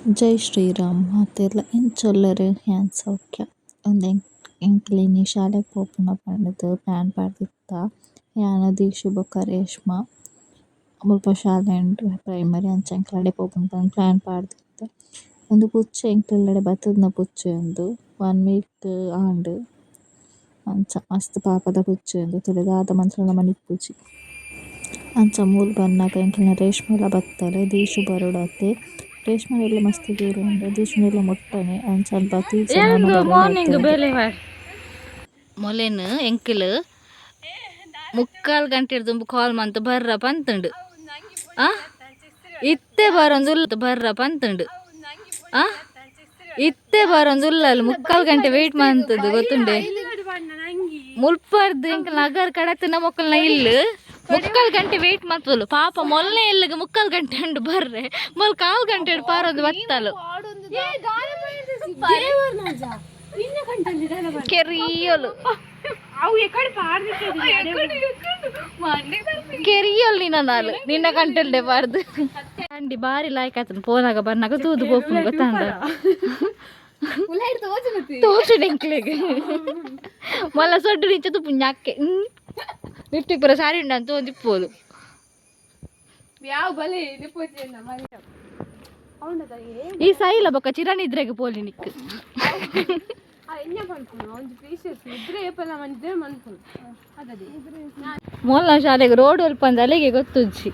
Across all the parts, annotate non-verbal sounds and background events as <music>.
ಜೈ ಶ್ರೀರಾಮ್. ಮಾತೆರ್ಲ ಇಂಚೊಲ್ಲರು ಏನ್ ಸೌಖ್ಯ ಉಂದು ಎಂಕ್ಲೆನ ಶಾಲೆಗ್ ಪೋಪುನ ಪಂಡ್‌ದ್ ಪ್ಲಾನ್ ಪಾಡ್ದಿತ್ತ ಯಾನ ದೀಶು ಬೊಕ ರೇಷ್ಮ. ಮುಲ್ಪ ಶಾಲೆ ಉಂಡು ಪ್ರೈಮರಿ ಅಂಚ ಎಂಕ್‌ಲಡೆ ಪೋಪುನ ಪಂದ್ ಪ್ಲಾನ್ ಪಾಡ್ದಿತ್ತ ಉಂದು ಪುಚ್ಚ ಎಂಕ್‌ಲಡೆ ಬತ್ತುದ್ನ ಪುಚ್ಚ ಉಂದು ಒನ್ ವೀಕ್ ಆಂಡ್ ಅಂಚ, ಮಸ್ತ್ ಪಾಪದ ಪುಚ್ಚೆ ಉಂದು ತೂಲೆ ದಾದ ಮನ್ಪುನ ಪೂಜಿ. ಅಂಚ ಮೂಲು ಬನ್ನಗ ಎಂಕ್ಲೆನ ರೇಷ್ಮೆಲ ಬತ್ತಲೆ ದೀಶು ಬರೊಡತೆ ಎಲ್ಲ ಮಸ್ತ್ ದೂರ ಉಂಡು ಎಲ್ಲ ಮುಟ್ಟನೆ ಅಂಚ ಅಲ್ಪ ಮಾರ್ನಿಂಗ್ ಬೇಲೆವಾರ್ ಮೊಲೆನ್ ಎಂಕಲ್ ಮುಕ್ಕಾಲು ಗಂಟೆ ದುಂಬು ಕಾಲ್ ಮಂತ್ ಬರ್ರ ಅಂತಂಡು ಆ? ಇತ್ತೆ ಬರೊಂದುಲ್ಲ ಬರ್ರ ಪಂತುಂಡು. ಆ? ಇತ್ತೆ ಬರೊಂದುಲ್ಲಲ್ ಮುಕ್ಕಾಲ್ ಗಂಟೆ ವೇಟ್ ಮಂತದ್ದು ಗೊತ್ತುಂಡೆ? ಮುಲ್ಪರ್ದು ಎಂಕಲ್ ನಗರ್ ಕಡತನ ಮೊಕ್ಕಲ್ನ ಇಲ್ಲು. ಮುಕ್ಕಾಲ್ ಗಂಟೆ ವೇಟ್ ಮಾಡ್ತದಲ್ಲ. ಪಾಪ ಮೊನ್ನೆ ಎಲ್ಲಿಗೆ ಮುಕ್ಕಾಲ್ ಗಂಟೆ ಉಂಡು ಬರ್ರೆ. ಮೊಲ್ ಕಾಲ್ ಗಂಟೆ ಪಾರೊಂದು ಬತ್ತಲು ಕೆರಿಯೋಲು. ಕೆರಿಯೋಲ್ ನಿನ್ನ ನಾಲ್ ನಿನ್ನ ಕಂಟಲ್ಡೆ ಬಾರ್ದು. ಅಂಡಿ ಬಾರಿ ಲಾಯ್ಕ್ ಆಯ್ತು ಫೋನಾಗ ಬರ್ನಾಗ ತೂದು ಬೋಪು ಗೊತ್ತಾಂಡ ತೋಚುಡು ಎಂಕ್ಲೆಗ್ ಮಲ್ಲ ಸೊಡ್ಡು ನಿಂಚ ತುಪ್ಪು ñakke ಲಿಫ್ಟಿಗೆ ಬರೋ ಸಾರಿ ಉಂಡು ಅಂತ ಒಂದಿಪ್ಪೋದು ಯಾವ ಬಲಿ ಈ ಸೈಲ ಬೊಕ್ಕ ಚಿರಾಣಿ ಇದ್ರೆಗೆ ಪೋಲಿ ನಿಕ್ ಮೊಲ್ಲ ಶಾಲೆಗೆ ರೋಡ್ ಒಲ್ಪ ಅಂದ ಅಲ್ಲಿಗೆ ಗೊತ್ತುಜ್ಜಿ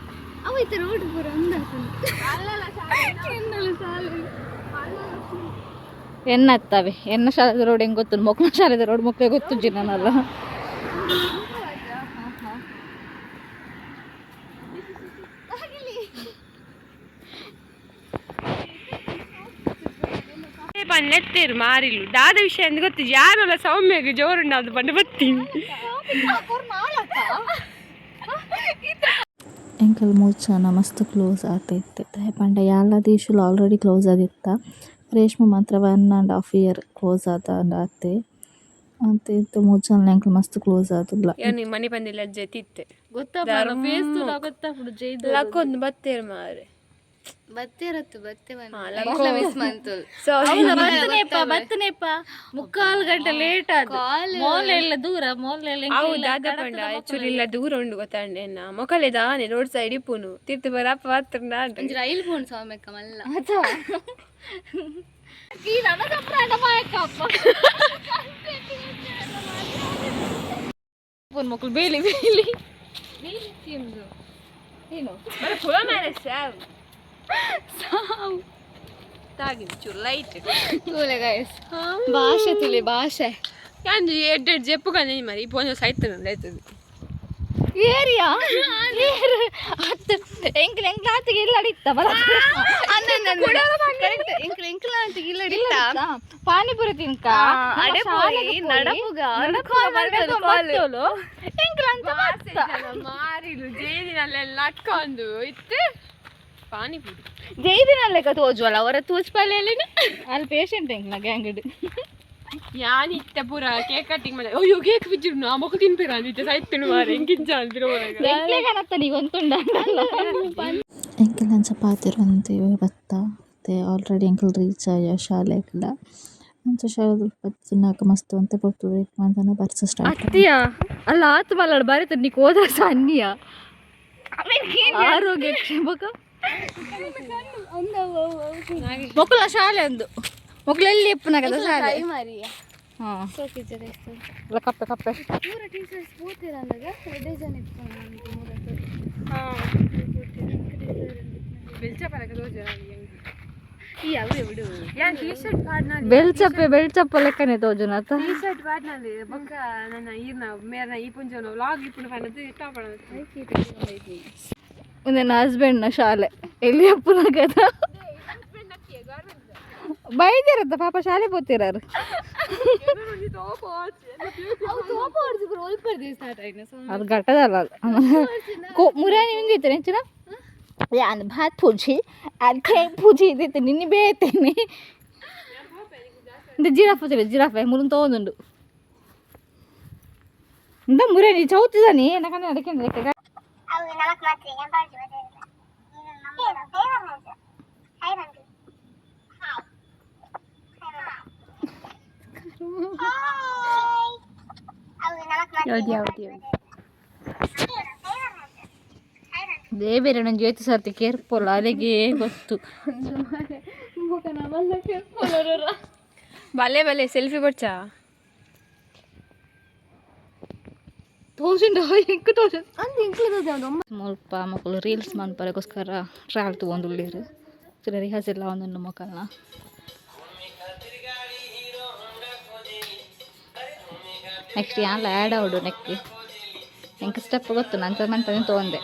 ಎನ್ನತ್ತವೆ ಎನ್ನ ಶಾಲೆದ ರೋಡ್ ಹೆಂಗ್ ಗೊತ್ತು ಮಕ್ಕಳ ಶಾಲೆದ ರೋಡ್ ಮಕ್ಳಿಗೆ ಗೊತ್ತುಜ್ಜಿ ನಾನಲ್ಲ ಪನ್ನೆತ್ತೇರು ಮಾರಿಲು ದಾದ ವಿಷಯ ಅಂತ ಗೊತ್ತು ಯಾರಲ್ಲ ಸೌಮ್ಯಗೆ ಜೋರುಂಡ ಅದು ಬಂದು ಬರ್ತೀನಿ. ಎಂಕಲ್ ಮೂಚ ಮಸ್ತ್ ಕ್ಲೋಸ್ ಆಗ್ತೈತೆ. ಪಂಡ ಎಲ್ಲ ದೇಶಲು ಆಲ್ರೆಡಿ ಕ್ಲೋಸ್ ಆಗಿತ್ತ? ರೇಷ್ಮೆ ಮಾತ್ರ one and half year close ಆದ ಆತೆ ಅಂತ ಇತ್ತು ಮೂರ್ಛನ ಎಂಕಲ್ ಮಸ್ತ್ ಕ್ಲೋಸ್ ಆದುಲ್ಲ. ಮನೆ ಬಂದಿಲ್ಲ ಜತಿತ್ತೆ ಗೊತ್ತಾ ಗೊತ್ತಾ ಲಕ್ಕೊಂದು ಬತ್ತೇರು ಮಾರೆ ಬತ್ತಿರತ್ತು ಬತ್ತೆ ಮಿಸ್ ಸೊ ಮುಕ್ಕಾಲು ಗಂಟೆ ಲೇಟ್ ಆದ ಮೋಲ್ ಎಲ್ಲ ದೂರ ಮೋಲ್ ಎಲ್ಲ ಆಕ್ಚುಲಿ ಇಲ್ಲ ದೂರ ಉಂಡು ಗೊತ್ತಾಂಡೆ ನಾ ಮೊಕಲೆ ದಾನೆ ರೋಡ್ ಸೈಡ್ ಇಪ್ಪುನು. ತಿರ್ತಿ ಬರಪ್ಪ ಹತ್ರ ರೈಲ್ ಸೌಮ್ಯಕ್ಕ ಮಲ್ಲ. ಮಕ್ಕಳು ಬೇಲಿ ಬೇಲಿ ಏನು ಪುರ ಮೇಲೆ ಸಾವು ಸಾವು. ತಾಗಿನ ಚೂರು ಲೈಟ್ ಕೂಲೆ ಗೈಸ್ ಭಾಷೆ ತುಲಿ ಭಾಷೆ. ಯಾಂದು ಎಡ್ ಎಡ್ ಜೆಪ್ಪು ಕಂದಿ మరి ಪೋಂಜ ಸೈತ್ అవుతుంది ಏರಿಯಾ? ಹತ್ತು. ಎಂಕ್ಲ ಎಂಕ್ಲ ಆತಿಗೆ ಇಲ್ಲ ಅಡಿತ್ತ ಬಲ ಎಂಕ್ಲ ಎಂಕ್ಲ ಅಂತ ಇಲ್ಲ ಹಿಡಿತ ಪಾನಿಪುರಿ ತಿನ್ಕ? ಅಡೆ ಪೋಯಿ ನಡಪುಗ ಎಂಕ್ಲ ಅಂತ ಬತ್ತ. ಮಾರಿಲು ಜೇದಿನಲ್ಲೆಲ್ಲ ಹಾಕೊಂಡು ಇತ್ತು. ಪಾನಿಪುರಿ ಜೈದಿನಲ್ಲೇ ತೋಜುವಲ್ಲ ಅವರ ತೂಚ್ಪಲ್ಲೆಯಲ್ಲಿ ಅಲ್ಲಿ ಪೇಷಂಟ್ ಎಂಕ್ಲ ಗ್ಯಾಂಗಡ್ ಯಾನ್ ಇತ್ತ ಪೂರ ಕೇಕ್ ಕಟ್ಟಿಂಗ್ ಮಾಡಿ ಅಯ್ಯೋ ಕೇಕ್ ಮೊಕ್ಕ ತಿನ್ಪೇರ ಅಂದಿತ್ತೆ ಸೈತ್ ಮಾರೆ ಹೆಂಗಿಜ್ಜ ಅಂತಿರೋ ಎಂಕ್ಲೆಗನತ್ತ ನೀವು ಒಂತುಂಡ ಎಂಕಲ್ ಅಂಚ ಪಾತಿರೊಂದು ಬತ್ತ. ಮತ್ತೆ ಆಲ್ರೆಡಿ ಎಂಕಲ್ ರೀಚ್ ಆಯ ಶಾಲೆಗ್ಲ ಅಂಚ ಶಾಲೆ ಬತ್ತಿನಾಕ ಮಸ್ತ್ ಅಂತ ಪೊರ್ತು ವೇಟ್ ಮಾಡ್ತಾನೆ ಬರ್ಸ ಸ್ಟಾರ್ಟ್ ಅತ್ತಿಯ? ಅಲ್ಲ ಆತು ಮಲ್ಲಾಡ ಬರೀತದ ನೀ ಹೋದ್ರ ಸನ್ನಿಯ. ಆರೋಗ್ಯ ಕ್ಷೇಮಕ. ಮಕ್ಕಳ ಶಾಲೆ ಒಂದು ಮಕ್ಕಳು ಎಲ್ಲಿ ಎಪ್ಪನಾಗದ ಶಾಲೆ ಮರಿಯ ಹಾ ಸೋಕಿಜರ್ ಎಷ್ಟು ಇಲ್ಲ ಕಪ್ಪೆ ಕಪ್ಪೆ ಮೂರ ಟೀಚರ್ಸ್ ಪೂರ್ತಿರ ಅಂದಾಗ ಎರಡೇ ಜನ ಇಟ್ಕೊಂಡು ನಮಗೆ ಮೂರತ್ತು ಈ ಅವೇ ಬಿಡು ಯಾನ್ ಟೀ ಶರ್ಟ್ ಪಾಡ್ನಲ್ಲಿ ಬೆಳ್ಚಪ್ಪೆ ಬೆಳ್ಚಪ್ಪ ಲೆಕ್ಕನೆ ತೋಜುನಾತ ಟೀ ಶರ್ಟ್ ಪಾಡ್ನಲ್ಲಿ ಬೊಕ್ಕ ನನ್ನ ಈರ್ನ ಮೇರ್ನ ಈ ಪುಂಜನ ವ್ಲಾಗ್ ಇಪ್ಪುನ ಪನ್ನದು ಇಟ್ಟ ಪಡ ಒಂದು ನನ್ನ ಹಸ್ಬೆಂಡ್ನ ಶಾಲೆ. ಎಲ್ಲಿ ಅಪ್ಪನ ಕದ ಬೈದಿರತ್ತ ಪಾಪ ಶಾಲೆ ಗೊತ್ತಿರಾರು ಅದು. ಘಟದಲ್ಲ ಮುರಾನಿ ಹೆಂಗೈತೆ ನೆಂಚಿನ ಯಾನ್ ಭಾತ್ ಪೂಜಿ ಅದಕ್ಕೆ ಪೂಜಿ ಇದೈತೆ ನಿನ್ನೆ ಬೇಯ್ತೇನೆ. இந்த ஜிராஃப் வச்சு ஜிராஃபை முழுந்து தோந்துண்டு இந்த முறை நீ சவுத்து தானே எனக்கான ನನಗೆ ಮತ್ತೆ ಏನ್ ಬಾಜಿ ಬರೇ ಇಲ್ಲ ಇದು ನಮ್ಮ ದೇವರ ಹೆಸರು ಹೈ ರಂಗಿ ಹಾಯ್ ಹಾಯ್ ಅವು ನನಗೆ ಮತ್ತೆ ಯಾವ್ದು ಯಾವ್ದು ಬೇರೆ ಬೇರೆ ನನ್ನ ಜೊತೆ ಸರ್ತಿ ಕೇರ್ಪೋಲ್ಲ ಅಲ್ಲಿಗೆ ಗೊತ್ತು ಬಲೆ ಬಲೆ ಸೆಲ್ಫಿ ಬಡ್ಸಾ ತೋಸಿಂದ ಹೆಂಗೆ ತೋಸ ಸ್ವಲ್ಪ ಮಕ್ಕಳು ರೀಲ್ಸ್ ಮಾಡ್ಬರಗೋಸ್ಕರ ಟ್ರಾವೆಲ್ ತೊಗೊಂಡುಳ್ಳೇರು ಸರಿ ರಿಹರ್ಸಲ್ ಒಂದೊಂದು ಮಕ್ಕಳನ್ನ. ನೆಕ್ಸ್ಟ್ ಯಾಲ ಆ್ಯಡ್ ಅವಡು ನೆಕ್ಸ್ಟ್ ಹೆಂಗೆ ಸ್ಟೆಪ್ ಗೊತ್ತು ನಾನು ತೊಗೊಂಡೆ.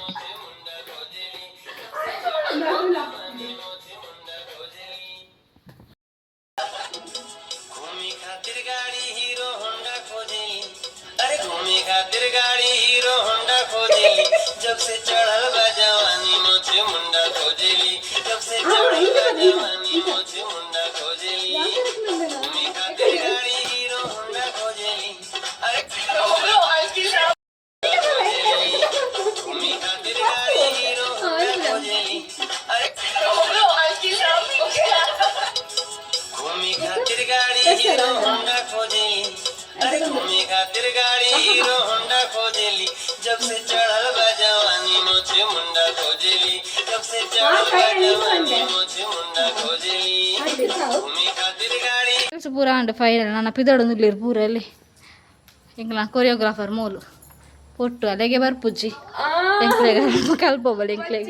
जब से चढ़ल बा जवानी मोछे मुंडा खोजेली ಪೂರ ಅಂಡ್ ಫೈನಲ್ ನನ್ನ ಪಿದೊಡೊಂದು ಇಲ್ಲಿ ಪೂರಲ್ಲಿ. ಎಂಕ್ಲ ಕೊರಿಯೋಗ್ರಾಫರ್ ಮೂಲು. ಪೊಟ್ಟು ಅಲೆಗೆ ಬರ್ಪುಜ್ಜಿ. ಎಂಕ್ಲೆಗ <laughs> ಕಲ್ಪೋಬಲ್ ಎಂಕ್ಲೆಗ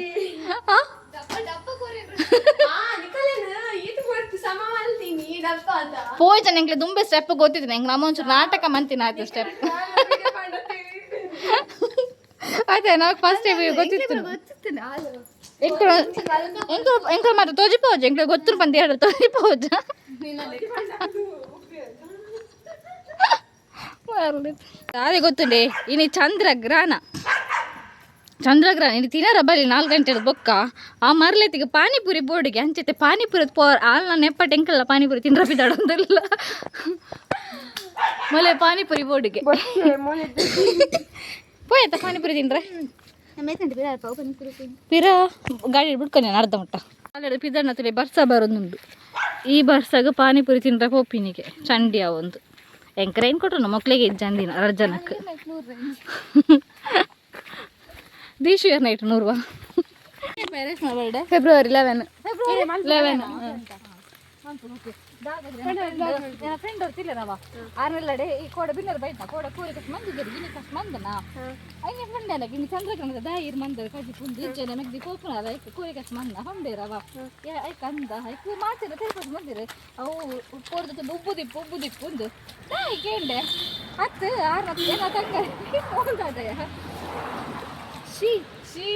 ಪೋಯ್ತಾನೆ ಎಂಕ್ಲೆ ದುಂಬೆ ಸ್ಟೆಪ್ ಗೊತ್ತಿದ್ದೀನಿ ಎಂಕ್ಲ ಅಮ್ಮ ಒಂಚೂರು ನಾಟಕ ಮಂತಿನ ಆಯ್ತು ಸ್ಟೆಪ್ ಆಯ್ತಾ ನಾವು ಫಸ್ಟ್ ಗೊತ್ತಿತ್ತು. ಎಂಕ್ಲ ಎಂಕ್ಲ ಎಂಕ್ಲ ಮಾತ್ರ ತೋಜಿಪೋಜು ಎಂಕ್ಲೆ ಗೊತ್ತಿರು ಬಂದು ಹೇಳು ತೋಜಿಪೋಜು ಅದೇ ಗೊತ್ತುಂಡೆ ಇನಿ ಚಂದ್ರಗ್ರಹಣ ಚಂದ್ರಗ್ರಹಣ ಇನ್ನು ತಿನ್ನರ ಬಲ್ಲಿ ನಾಲ್ಕು ಗಂಟೆ ಬೊಕ್ಕ ಆ ಮರ್ಲೆತಿಗೆ ಪಾನಿಪುರಿ ಬೋರ್ಡಿಗೆ ಅಂಚೈತೆ ಪಾನಿಪುರಿ ಪೋ ಆಲ್ನ ನೆಪ್ಪ ಟೆಂಕಲ್ಲ ಪಾನಿಪುರಿ ತಿನ್ರ ಬಿದ್ದಾಡೊಂದಿಲ್ಲ ಮೊಲೆ ಪಾನಿಪುರಿ ಬೋರ್ಡಿಗೆ ಪೋಯ್ತ ಪಾನಿಪುರಿ ತಿನ್ರೆ ಪಿರ ಗಾಡಿ ನಾನು ಅರ್ಧ ಮಟ್ಟ. ಅಲ್ಲಿ ಪಿದಣ್ಣ ತಲೆ ಬರ್ಸ ಬರೋದುಂಡು ಈ ಬರ್ಸಾಗ ಪಾನಿಪುರಿ ತಿಂದ್ರೆ ಪೋಪಿನಿಗೆ ಚಂಡಿ ಒಂದು. ಎಂಕರ ಏನು ಕೊಟ್ರು ಮಕ್ಳಿಗೆ ಇಜ್ಜಂದಿನ ಅರ್ಜನಕ್ಕೆ. ದೀಶು ಏನ ನೈಟ್ ನೂರ್ವಾ ಫೆಬ್ರವರಿ ಲೆವೆನ್ ಲೆವೆನ್ ಫ್ರೆಂಡ್ ಅವ್ರು ತಿಲ್ಲನವ ಆರ್ನೆಲ್ಲಡೆ ಈ ಕೋಡ ಬಿನ್ನರ್ ಬೈತ ಕೋಡ ಕೂರಿ ಕಷ್ಟ ಮಂದಿದ್ದರು ಇನಿ ಕಷ್ಟ ಮಂದನ? ಐನೆ ಫ್ರೆಂಡ್ ಅಲ್ಲ ದಾಯಿರ್ ಮಂದರ ಕಜಿ ಪುಂದು ಇಜ್ಜನೆ ಮಗ್ದಿ ಕೋಪನ ಅಲ್ಲ ಐಕ ಕೂರಿ ಕಷ್ಟ ಮಂದ ಹೊಂಡೇರವ ಐಕ ಅಂದ ಐಕ ಮಾತಿರ ತಿರ್ಕೊಂಡು ಬಂದಿರ. ಅವು ಕೋರ್ದ ಉಬ್ಬು ದಿಪ್ಪು ಉಬ್ಬು ದಿಪ್ಪು ಒಂದು ದಾಯಿ ಕೇಂಡೆ ಹತ್ತು ಆರ್ನ ಏನ ತಂಗ ಹೋಗ್ತಾದಯ ಶೀ ಶೀ.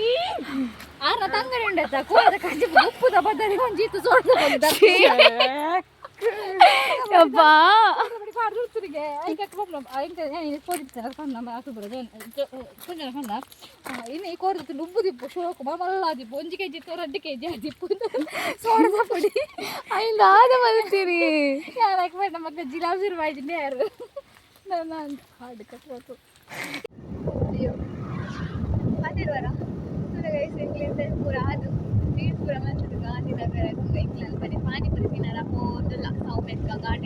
ಆರ್ನ ತಂಗಡಿ ಉಂಡತ್ತ ಕೋದ ಕಜಿ ಉಪ್ಪುದ ಬದಲಿ ಒಂದು ಜೀತು ಸೋಡ್ದ ಬಂದ. <laughs> ಯಪ್ಪಾ ಪಾಡ್ದುರ್ತಿರಿಗೆ ಐಕ ಪ್ರಾಬ್ಲಮ್ ಐಕ ಏನು ಕೋಡಿರ್ತಾರೆ ಕಣ್ಣ ನಮ್ಮ ಆಟು ಬರೋದು ಕುಂಜನ ಕಣ್ಣ ಇನ್ನು ಈ ಕೋರ್ದು ಉಬ್ಬು ದಿಪ್ಪು ಶೋಕು ಮಲ್ಲ ದಿಪ್ಪು ಒಂದು ಕೆ ಜಿ ಇತ್ತು ಎರಡು ಕೆ ಜಿ ದಿಪ್ಪು ಸೋಡದ ಪುಡಿ ಐಂದ ಆದ ಬರ್ತೀರಿ ಯಾರು ಬೇಡ ಮಕ್ಕ ಜಿಲಾಬಿ ಮಾಡಿದ್ದೀನಿ ಯಾರು ನಾನು ಹಾಡು ಕಟ್ಟಬೇಕು ಅದಿರುವರ ಇಂಗ್ಲಿಂದ ಪೂರ ಅದು ಬೀಡ್ ಪೂರ ಮಂಚದು ಗಾಂಧಿನಗರ ಇಂಗ್ಲೆಂಡ್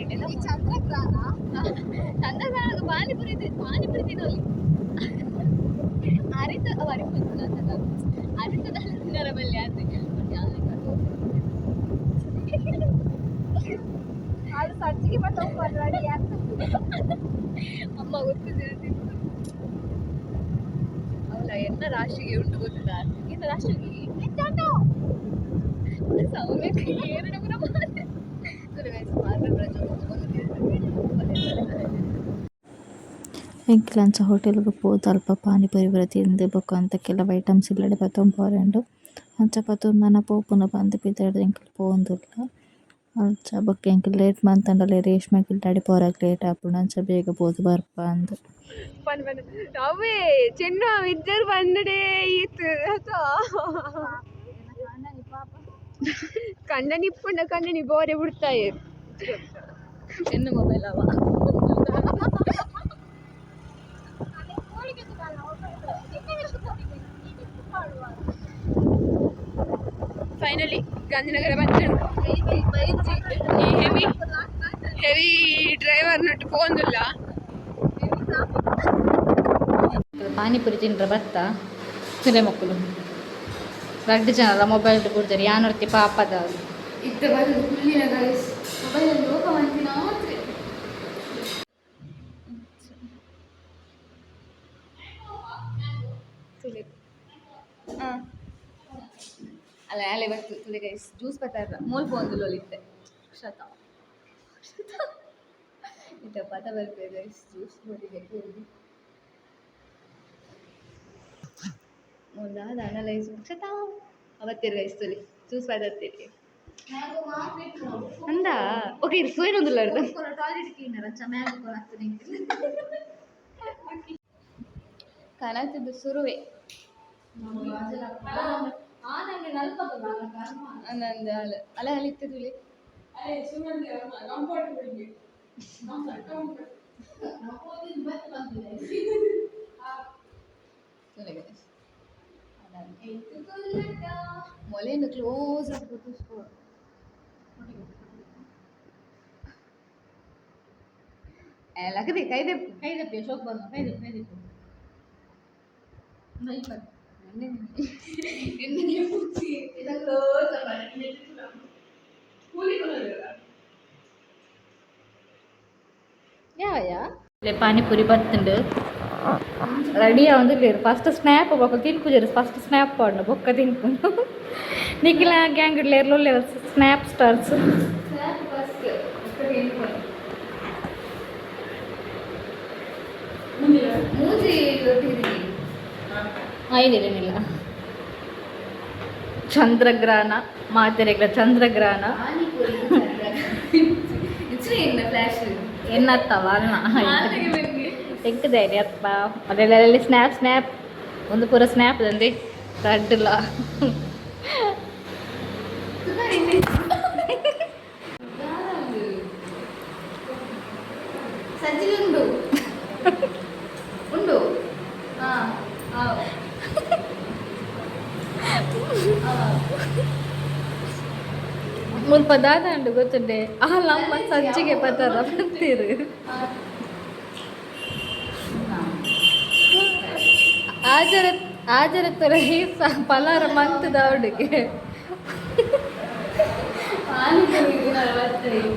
ಸೌಮ್ಯಕ್ಕ ಗಾರ್ಡನ್ ಎಲ್ಲ ಚಂದ್ರಗ್ರಹಣ ಚಂದ್ರಗ್ರಹಣ ಪಾನಿಪುರಿ ತಿ- ಪಾನಿಪುರಿ ತಿನ್ನೋಲಿ ಅರಿತ ಅರಿತ ಅರಿತದಲ್ಲ ತಿನ್ನರ ಬಲ್ಲಿ ಆದ್ರೆ ಅದು ಸಜ್ಜಿಗೆ ಮತ್ತೆ ಅಮ್ಮ ಗೊತ್ತಿದೆ ಅವಳ ಎಲ್ಲ ರಾಶಿಗೆ ಉಂಟು ಗೊತ್ತಿಲ್ಲ ಇನ್ನು ರಾಶಿಗೆ ಹೆಚ್ಚಾಟು ಸೌಮ್ಯಕ್ಕೆ ಎರಡು ಪುರ ಮಾತೆ ಎಂಕ್ಲಂಚ ಹೋಟೆಲ್ಗೆ ಪೋದು ಅಲ್ಪ ಪಾನಿಪುರಿ ಪೂರ ತಿಂದು ಬೊಕ್ಕ ಅಂತ ಕೆಲವು ಐಟಮ್ಸ್ ಇಲ್ಲಡೆ ಪತ್ತೊಂಪೋರೆಂಡು ಅಂಚ ಪತ್ತೊಂದನ ಪೋಪುನ ಬಂದು ಬಿದ್ದಾಡ್ದು ಎಂಕಲ್ ಪೋಂದುಲ್ಲ ಅಂಚ ಬೊಕ್ಕ ಎಂಕಲ್ ಲೇಟ್ ಮಂತಂಡಲೆ ರೇಷ್ಮೆಗೆ ಇಲ್ಲಾಡಿ ಪೋರಾಗ ಲೇಟ್ ಆಪುಂಡು ಅಂಚ ಬೇಗ ಪೋದು ಬರ್ಪ ಅಂದು ಪನ್ ಪನ್ ಅವೇ ಚೆನ್ನ ಇಜ್ಜರ್ ಬಂದಡೆ ಈತ್ ಕಣ್ಣ ನಿಪ್ಪುಂಡ ಕಣ್ಣನಿ ಬೋರೆ ಬಿಡ್ತಾಯಿ ಎನ್ನು ಮೊಬೈಲ್ ಅವ ಫೈನಲಿ ಗಾಂಧಿನಗರ ಬಂದನು ಈ heavy heavy driver nut ಪೋಂದಿಲ್ಲ panipuri ತಿಂದ್ರೆ ಬತ್ತ ಸುಲೆ ಮಕ್ಕಳು ರಡ್ಡು ಜನರ ಮೊಬೈಲ್ ಕೊಡ್ತಾರೆ ಯಾನೊರ್ತಿ ಪಾಪದ ಇದ್ದ ಬಂದು ಹುಲ್ಲಿನ ಗೈಸ್ ಮೊಬೈಲಲ್ಲಿ ಲೋಕ ಮಾಡ್ತೀನಿ ಮಾತ್ರ ಹಾಂ ಅಲ್ಲ ಅಲೆ ಬರ್ತು ತುಳಿ ಗೈಸ್ ಜ್ಯೂಸ್ ಬರ್ತಾರ ಮೂಲ್ ಒಂದು ಲೋಲಿತ್ತೆ ಶತ. ಇದ್ದ ಪದ ಬರ್ತದೆ ಗೈಸ್ ಜ್ಯೂಸ್ ಮೊದಲಾದ ಅನಲೈಸ್ ಮುಗಿಸ್ತಾ ಅವತ್ತಿರ ಗೈಸ್ ತುಳಿ ಜ್ಯೂಸ್ ಬರ್ತೀರಿ ಅಂದ? ಓಕೆ ಇದು ಸೂರ್ಯನೊಂದು ಟಾಯ್ಲೆಟ್ ಕ್ಲೀನರ್ ಅಂಚ ಕಾಣತ್ತಿದ್ದು ಸುರುವೆ. ನಂದು <laughs> మొలేను క్లోజ్ అప్పుడు చూసుకో ఎలాగది కైదే కైదే అశోక్ వర్మ కైదే కైదే Yeah, yeah. இல்லை பானிபூரி பத்துண்டு ரெடியாக வந்து இல்லை ஃபஸ்ட்டு ஸ்னாப் ఒక తినుకు జరు ఫస్ట్ స్నాప్ పాడు ఒక్క తినుకు నీకు ఇలా గ్యాంగ్ లేర్లో లేవు స్నాప్ స్టార్స్ చంద్రగ్రహణ మా చంద్రగ్రహణ ఫ్లాష్ ಎನ್ನತ್ತವ ಅಲ್ಲ ಎಕ್ಕದೇನೆ ಅಪ್ಪ ಅದೆಲ್ಲ ಸ್ನ್ಯಾಪ್ ಸ್ನ್ಯಾಪ್ ಒಂದು ಪೂರ ಸ್ನ್ಯಾಪ್ ತಂದೆ. ರಡ್ಡಿಲ್ಲ ಸಜ್ಜಿಗೆ ಉಂಡು ಉಂಡು ಉಂಡು ಗೊತ್ತುಂಡೆ ಆ ಲಮ್ಮ ಸಜ್ಜಿಗೆ ಪದಾರ್ಥ ಬಂತೀರು ಆಜರ ಆಜರ ತರ ಪಲಾರ ಮಂತದ ಅವಡಿಗೆ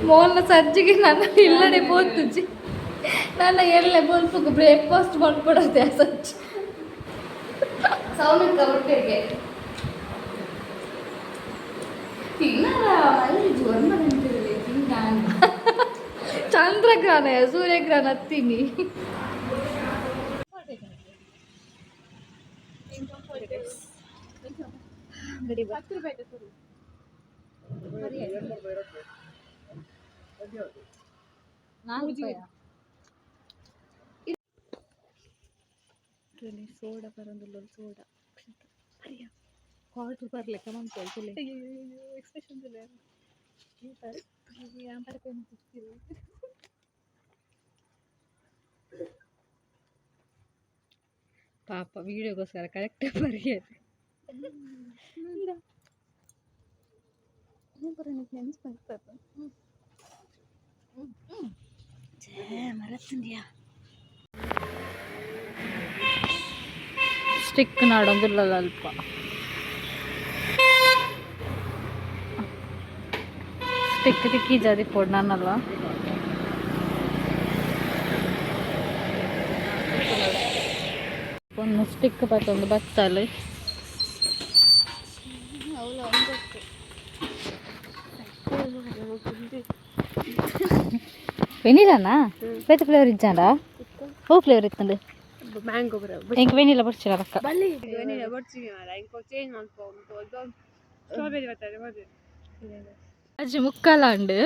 ಮೋಲ್ನ ಸಜ್ಜಿಗೆ ನನ್ನ ಇಲ್ಲಡೆ ಬೋತುಜಿ ನನ್ನ ಎಲ್ಲೆ ಬೋಲ್ಪುಗು ಬ್ರೇಕ್ಫಾಸ್ಟ್ ಮಾಡ್ಕೊಡೋದೆ ಆ ಸಜ್ಜಿ ಹೊಟ್ಟೆಗೆ ಚಂದ್ರಗ್ರಹಣ ಸೂರ್ಯಗ್ರಹಣ ಹತ್ತೀನಿ ಸೋಡಾ ಬರೋದಿಲ್ಲ ಸೋಡಾ. ವಾಟರ್ ಬರ್ಲಿಕ್ಕೆ ಮಂತ್ ಎಕ್ಸ್ಪ್ರೆಷನ್ ಪಾಪ ವಿಡಿಯೋಗೋಸ್ಕರ ಕರೆಕ್ಟ್ ಬರೆಯೋದು ನೆನ್ಸ್ಬರ್ತದೆ ಮರತ್ತಿಂದ್ಯಾ ಸ್ಟಿಕ್ ನಾಡೊಂದಿಲ್ಲ ಅಲ್ಪ ಸ್ಟಿಕ್ ತಿಕ್ಕಿ ಜಾದಿ ಪೋಡ್ ನಾನಲ್ಲ ಒಂದು ಸ್ಟಿಕ್ ಬತ್ತೊಂದು ಬತ್ತಲ್ಲಿ వెనీలానా పెద్ద ఫ్లేవర్ ఇచ్చాడా ఓ ఫ్లేవర్ ఇస్తుంది ಮ್ಯಾಂಗೋ ಬರ ఇంక వెనీలా పడిచాడు అక్క ಬಲ್ಲಿ ಬರ್ತೀವಿ ಮಾರ ಇಂಕೊ ಚೇಂಜ್ ಮಾಡ್ಕೊಂಡು ಸ್ಟ್ರಾಬೆರಿ ಬರ್ತದೆ ಮದುವೆ ಅಜ್ಜಿ ಮುಕ್ಕಲಾಂಡು.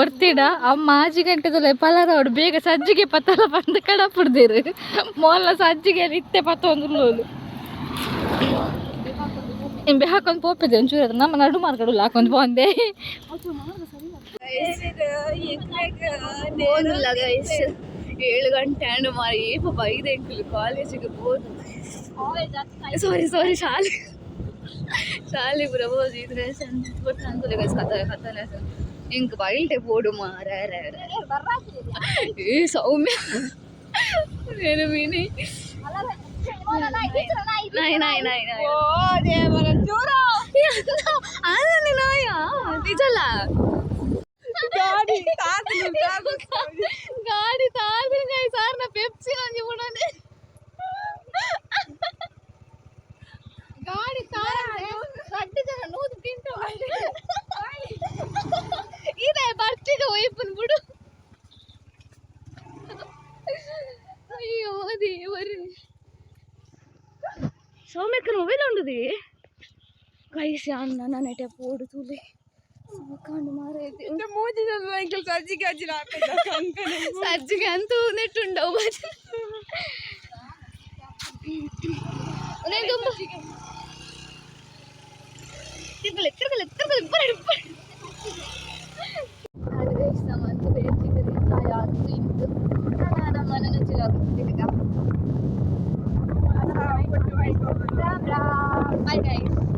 ಒರ್ತಿಡ ಅಮ್ಮ ಆಜಿ ಗಂಟೆದಲ್ಲ ಪಲಾರ ಅವ್ಡು ಬೇಗ ಸಜ್ಜಿಗೆ ಪತ್ತಲ ಬಂದು ಕಡ ಪಡ್ದಿರು ಮೊಲ್ಲ ಸಜ್ಜಿಗೆ ಇತ್ತೆ ಪತ್ತ ಒಂದು ನಿಂಬೆ ಹಾಕೊಂಡು ಪೋಪಿದೆ ಒಂಚೂರು ಅದು ನಮ್ಮ ನಡು ಮಾರ್ಗಡು ಹಾಕೊಂಡು ಬಂದೆ. ಏಳು ಗಂಟೆ ಹಣ್ಣು ಮಾರಿ ಏಪ ಬೈದೆ ಕಾಲೇಜಿಗೆ ಹೋದು ಸಾರಿ ಸಾರಿ ಶಾಲೆ. சாலி பிரபோஸ் போட்டான்னு சொல்லி கதை கதை எனக்கு வயல்கிட்ட போடுமா? ஏ சௌமியா. மீனே. நாய் நாய் நாய் நாய். ഗൈസ് ഞാൻ നന്നായിട്ട് പോടുത്തൂലേ സർജിക്കാൻ തോന്നിട്ടുണ്ടോ എത്ര എത്ര എത്ര Bye guys.